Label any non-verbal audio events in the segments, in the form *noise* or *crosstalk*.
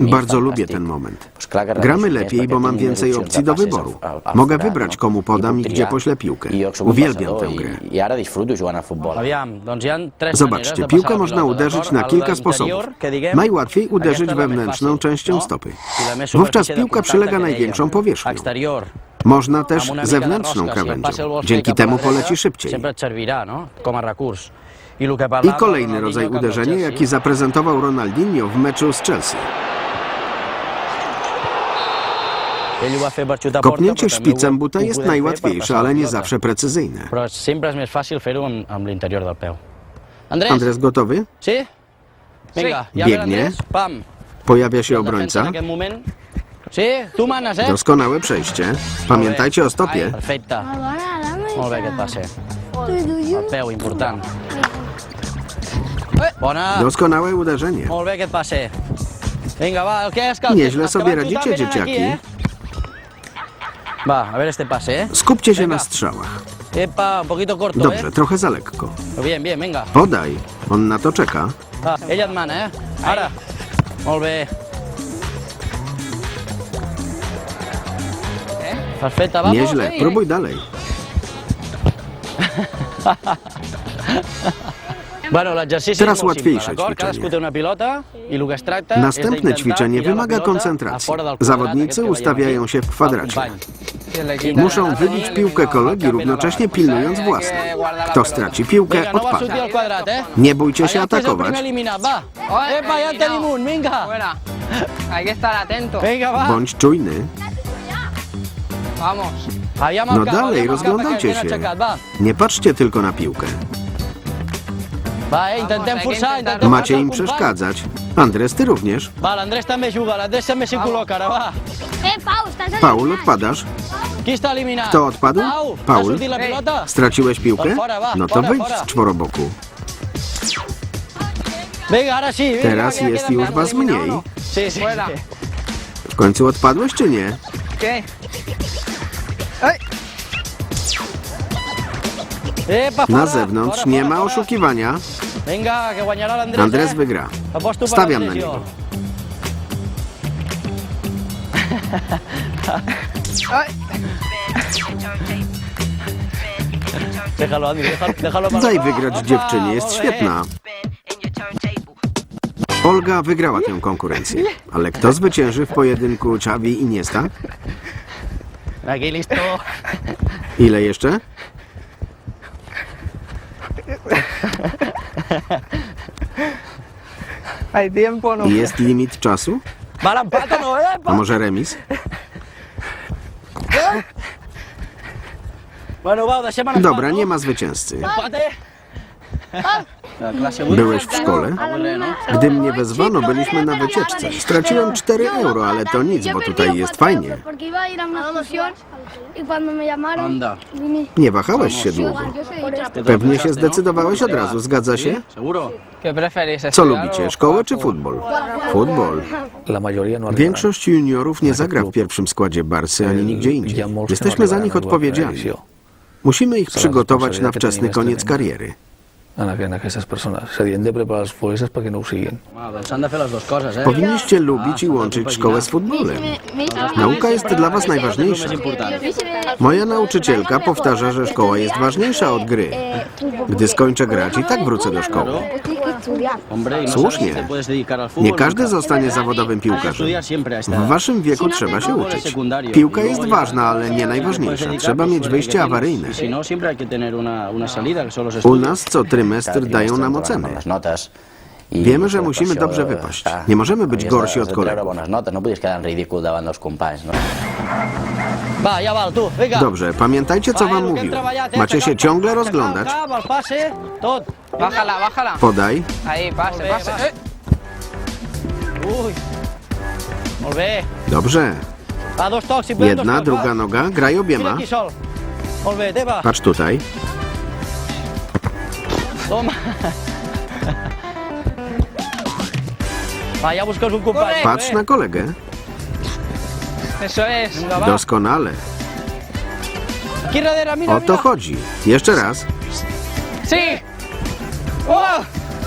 Bardzo lubię ten moment. Gramy lepiej, bo mam więcej opcji do wyboru. Mogę wybrać, komu podam i gdzie poślę piłkę. Uwielbiam tę grę. Zobaczcie, piłkę można uderzyć na kilka sposobów. Najłatwiej uderzyć wewnętrzną częścią no? stopy. Wówczas piłka przylega największą powierzchnią. Można też zewnętrzną krawędzią. Dzięki temu poleci szybciej. I, kolejny rodzaj uderzenia, jaki zaprezentował Ronaldinho w meczu z Chelsea. Kopnięcie szpicem buta jest najłatwiejsze, ale nie zawsze precyzyjne. Andres gotowy? Biegnie. Pojawia się obrońca. Eh? Doskonałe przejście. Pamiętajcie o stopie. Molt bé El peu, important. Bona. Doskonałe uderzenie. Nieźle sobie radzicie, dzieciaki. eh? Eh? Skupcie się na strzałach. Epa, un poquito corto, Dobrze, eh? trochę za lekko. Bien, bien, venga. Podaj. On na to czeka. Nieźle. Próbuj dalej. *laughs* Teraz łatwiejsze ćwiczenie. Następne ćwiczenie wymaga koncentracji. Zawodnicy ustawiają się w kwadracie. Muszą wybić piłkę kolegi, równocześnie pilnując własną. Kto straci piłkę, no odpada. eh? Nie bójcie się atakować. Bądź czujny. No dalej, rozglądajcie się. Nie patrzcie tylko na piłkę. Va, eh, intentem forçar, intentem Macie forçar im przeszkadzać. Andres, ty również. Va, l'Andrés també juga, l'Andrés també s'hi col·loca, ara va. Eh, Pau, estàs Paul, odpadasz. Qui està eliminat? Kto odpadł? Pau, Paul. ha sortit la pilota? Straciłeś piłkę? No to wyjdź z czworoboku. Vinga, ara sí. Vinga, Teraz que ja jest queda już was mniej. Sí, sí. Fuera. W końcu odpadłeś czy nie? ¿Qué? ¡Ay! Na zewnątrz nie ma oszukiwania. Andres eh? wygra. Stawiam na niego. *laughs* Daj wygrać dziewczynie, jest świetna. Olga wygrała tę konkurencję. Ale kto zwycięży w pojedynku Xavi i listo. Ile jeszcze? Hay tiempo, ¿no? I Jest limit czasu? No, eh? A może remis? Empat, Dobra, nie ma zwycięzcy. Byłeś w szkole? Gdy mnie wezwano, byliśmy na wycieczce. Straciłem 4 euro, ale to nic, bo tutaj jest fajnie. Nie wahałeś się długo. Pewnie się zdecydowałeś od razu, zgadza się? Co lubicie, szkołę czy futbol? Futbol. No. Większość juniorów nie zagra w pierwszym składzie Barsy ani nigdzie indziej. No Jesteśmy za nich odpowiedzialni. Musimy ich przygotować na wczesny koniec kariery. En, aqu- en aquestes persones. S'havien de preparar els futbolistes perquè no ho siguin. Ah, s'han de fer les dues coses, eh? Powinniście lubić i łączyć szkołę z futbolem. Nauka jest dla was najważniejsza. Moja nauczycielka powtarza, że szkoła jest ważniejsza od gry. Gdy skończę grać, i tak wrócę do szkoły. No Słusznie. al fútbol Nie każdy zostanie zawodowym piłkarzem. W waszym wieku trzeba się uczyć. Piłka jest ważna, ale nie najważniejsza. Trzeba mieć wyjście awaryjne. Y no, U nas co trymestr dają nam oceny. Wiemy, że musimy dobrze wypaść. Nie możemy być gorsi od kolegów. Dobrze, pamiętajcie co wam mówiłem. Macie się ciągle rozglądać. Bájala, bájala. Podaj. Ahí, pase, pase. ¡Eh! Dobrze. Jedna, druga noga. Graj obiema. Patrz tutaj. *laughs* Patrz na kolegę. Eso es. Va. Doskonale. Mira, O to mira. chodzi. Jeszcze raz. ¡Sí! ¡Oh!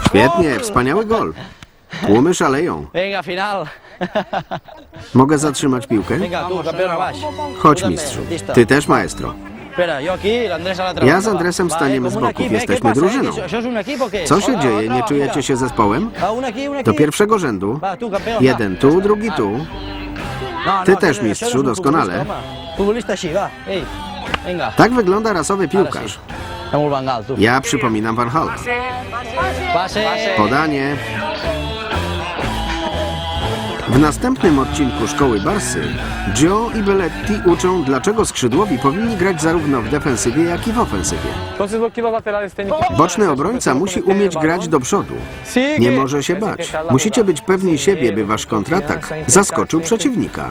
Świetnie, wspaniały gol. Tłumy szaleją. Venga, final. Mogę zatrzymać piłkę? Venga, tú, campeón, abaix. Chodź, mistrzu. Ty też, maestro. Espera, yo aquí, el Andrés a la otra Ja z va. Andresem staniemy eh, z como un boków. eh, Jesteśmy ¿qué pasa, eh? drużyną. ¿Eso es un equipo o qué? Co się Otra, dzieje? otra, Nie otra, czujecie się zespołem? Va, un aquí, un aquí. Do pierwszego rzędu. Va, tú, campeón, Jeden tu, drugi tu. No, Ty no, też, mistrzu, doskonale. Tak wygląda rasowy piłkarz. Ja przypominam Van Hala. Podanie. W następnym odcinku Szkoły Barsy Joe i Belletti uczą, dlaczego skrzydłowi powinni grać zarówno w defensywie, jak i w ofensywie. Boczny obrońca musi umieć grać do przodu. Nie może się bać. Musicie być pewni siebie, by wasz kontratak zaskoczył przeciwnika.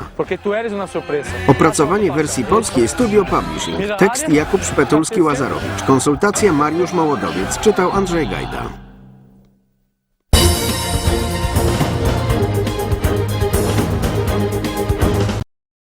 Opracowanie wersji polskiej Studio Publishing. Tekst Jakub Szpetulski-Łazarowicz. Konsultacja Mariusz Mołodowiec. Czytał Andrzej Gajda.